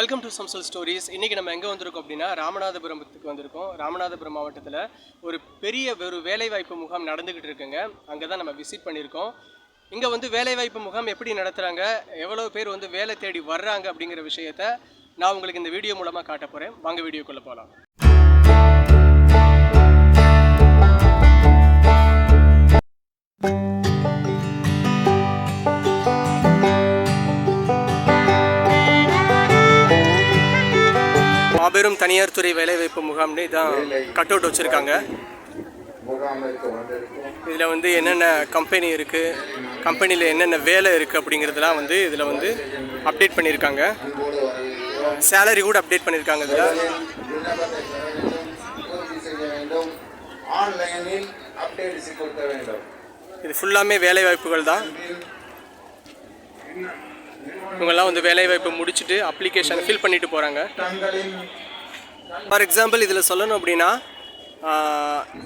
Welcome to சம்சல் stories இன்றைக்கி நம்ம எங்கே வந்திருக்கோம் அப்படின்னா ராமநாதபுரத்துக்கு வந்திருக்கோம். ராமநாதபுரம் மாவட்டத்தில் ஒரு பெரிய ஒரு வேலைவாய்ப்பு முகாம் நடந்துக்கிட்டு இருக்குங்க. அங்கே தான் நம்ம விசிட் பண்ணியிருக்கோம். இங்கே வந்து வேலைவாய்ப்பு முகாம் எப்படி நடத்துகிறாங்க எவ்வளோ பேர் வந்து வேலை தேடி வர்றாங்க அப்படிங்கிற விஷயத்த நான் உங்களுக்கு இந்த வீடியோ மூலமாக காட்ட போகிறேன் வாங்க வீடியோக்குள்ளே போகலாம் மாபெரும் தனியார் துறை வேலைவாய்ப்பு முகாம்னு இதான் கட் அவுட் வச்சுருக்காங்க. இதில் வந்து என்னென்ன கம்பெனி இருக்குது கம்பெனியில் என்னென்ன வேலை இருக்குது அப்படிங்கிறதுலாம் வந்து இதில் வந்து அப்டேட் பண்ணியிருக்காங்க சேலரி கூட அப்டேட் பண்ணியிருக்காங்க இதில். இது ஃபுல்லாமே வேலை வாய்ப்புகள் தான். இவங்கெல்லாம் வந்து வேலைவாய்ப்பு முடிச்சுட்டு அப்ளிகேஷன் ஃபில் பண்ணிட்டு போகிறாங்க ஃபார் எக்ஸாம்பிள் இதில் சொல்லணும் அப்படின்னா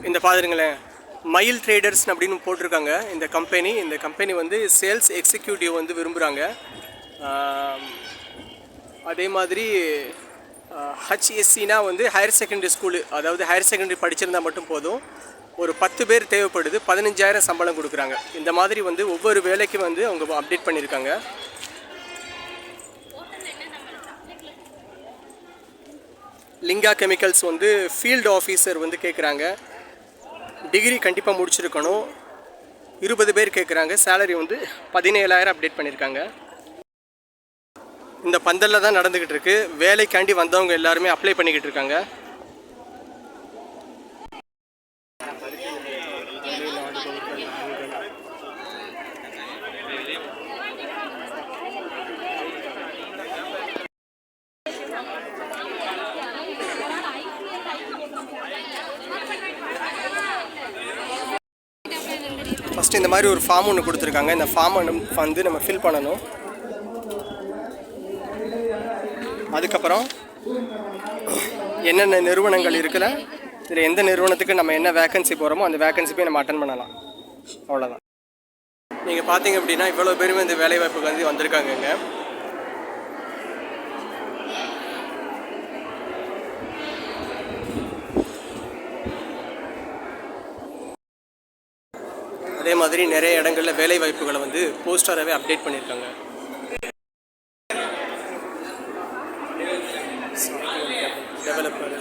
இந்த பாருங்களேன். மயில் ட்ரேடர்ஸ் அப்படின்னு போட்டிருக்காங்க. இந்த கம்பெனி இந்த கம்பெனி வந்து சேல்ஸ் எக்ஸிக்யூட்டிவ் வந்து விரும்புகிறாங்க அதே மாதிரி ஹச்எஸ்சினா வந்து ஹையர் செகண்டரி ஸ்கூலு அதாவது ஹையர் செகண்டரி படிச்சிருந்தா மட்டும் போதும். ஒரு பத்து பேர் தேவைப்படுது பதினஞ்சாயிரம் சம்பளம் கொடுக்குறாங்க. இந்த மாதிரி வந்து ஒவ்வொரு வேலைக்கும் வந்து அவங்க அப்டேட் பண்ணியிருக்காங்க. லிங்கா கெமிக்கல்ஸ் வந்து ஃபீல்டு ஆஃபீஸர் வந்து கேட்குறாங்க டிகிரி கண்டிப்பாக முடிச்சிருக்கணும். இருபது பேர் கேட்குறாங்க சேலரி வந்து பதினேழாயிரம் அப்டேட் பண்ணியிருக்காங்க இந்த பந்தலில் தான் நடந்துக்கிட்டு இருக்குது வேலைக்காண்டி வந்தவங்க எல்லாருமே அப்ளை பண்ணிக்கிட்டு இருக்காங்க. ஃபஸ்ட்டு இந்த மாதிரி ஒரு ஃபார்ம் ஒன்று கொடுத்துருக்காங்க. இந்த ஃபார்ம் வந்து நம்ம ஃபில் பண்ணணும். அதுக்கப்புறம் என்னென்ன நிறுவனங்கள் இருக்குல்ல இதில் எந்த நிறுவனத்துக்கு நம்ம என்ன வேக்கன்சி போகிறோமோ அந்த வேக்கன்சி போய் நம்ம அட்டன் பண்ணலாம். அவ்வளோதான் நீங்கள் பார்த்தீங்க அப்படின்னா இவ்வளோ பேருமே இந்த வேலைவாய்ப்புக்கு வந்து வந்திருக்காங்க இங்கே. அதே மாதிரி நிறைய இடங்களில் வேலை வாய்ப்புகளை வந்து போஸ்டராகவே அப்டேட் பண்ணியிருக்காங்க. டெவலப்பர்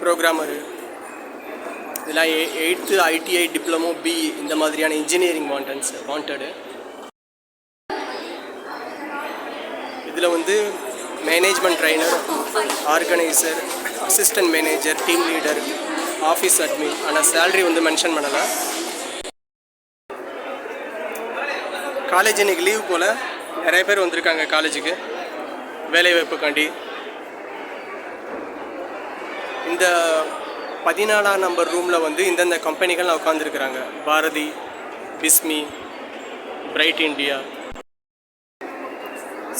ப்ரோக்ராமரு இதெல்லாம் எயித்து ஐடிஐ டிப்ளமோ பி இந்த மாதிரியான இன்ஜினியரிங் வாண்டன்ஸ் வாண்டடு இதில் வந்து management trainer organiser assistant manager team leader office admin ஆனால் சேலரி வந்து மென்ஷன் பண்ணலை. காலேஜ் இன்றைக்கி லீவ் போல். நிறைய பேர் வந்திருக்காங்க காலேஜுக்கு. வேலைவாய்ப்புக்காண்டி. இந்த பதினாலாம் நம்பர் ரூமில் வந்து இந்தந்த கம்பெனிகள் உட்காந்துருக்குறாங்க பாரதி பிஸ்மி பிரைட் இண்டியா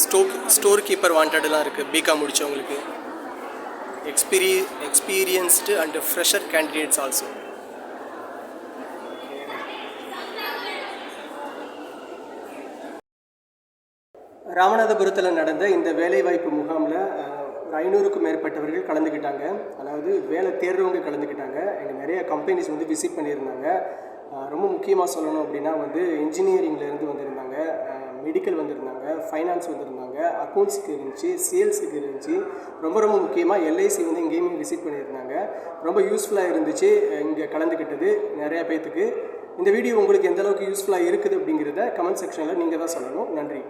ஸ்டோ ஸ்டோர் கீப்பர் வாண்டட்லாம் இருக்குது பிகாம் முடித்தவங்களுக்கு expiry experienced and fresher candidates also ராமநாதபுரத்தில் நடந்த இந்த வேலைவாய்ப்பு முகாமில் ஒரு ஐநூறுக்கும் மேற்பட்டவர்கள் கலந்துக்கிட்டாங்க அதாவது வேலை தேர்றவங்க கலந்துக்கிட்டாங்க இங்கே நிறைய கம்பெனிஸ் வந்து விசிட் பண்ணியிருந்தாங்க. ரொம்ப முக்கியமாக சொல்லணும் அப்படின்னா வந்து இன்ஜினியரிங்லேருந்து வந்திருந்தாங்க. மெடிக்கல் வந்திருந்தாங்க ஃபைனான்ஸ் வந்திருந்தாங்க அக்கௌண்ட்ஸுக்கு இருந்துச்சு சேல்ஸுக்கு இருந்துச்சு. ரொம்ப ரொம்ப முக்கியமாக எல்ஐசி வந்து இங்கேயுமே விசிட் பண்ணியிருந்தாங்க. ரொம்ப யூஸ்ஃபுல்லாக இருந்துச்சு இங்கே கலந்துக்கிட்டது நிறையா பேர்த்துக்கு இந்த வீடியோ உங்களுக்கு எந்த அளவுக்கு யூஸ்ஃபுல்லாக இருக்குது அப்படிங்கிறத கமெண்ட் செக்ஷனில் நீங்கள் தான் சொல்லணும். நன்றி.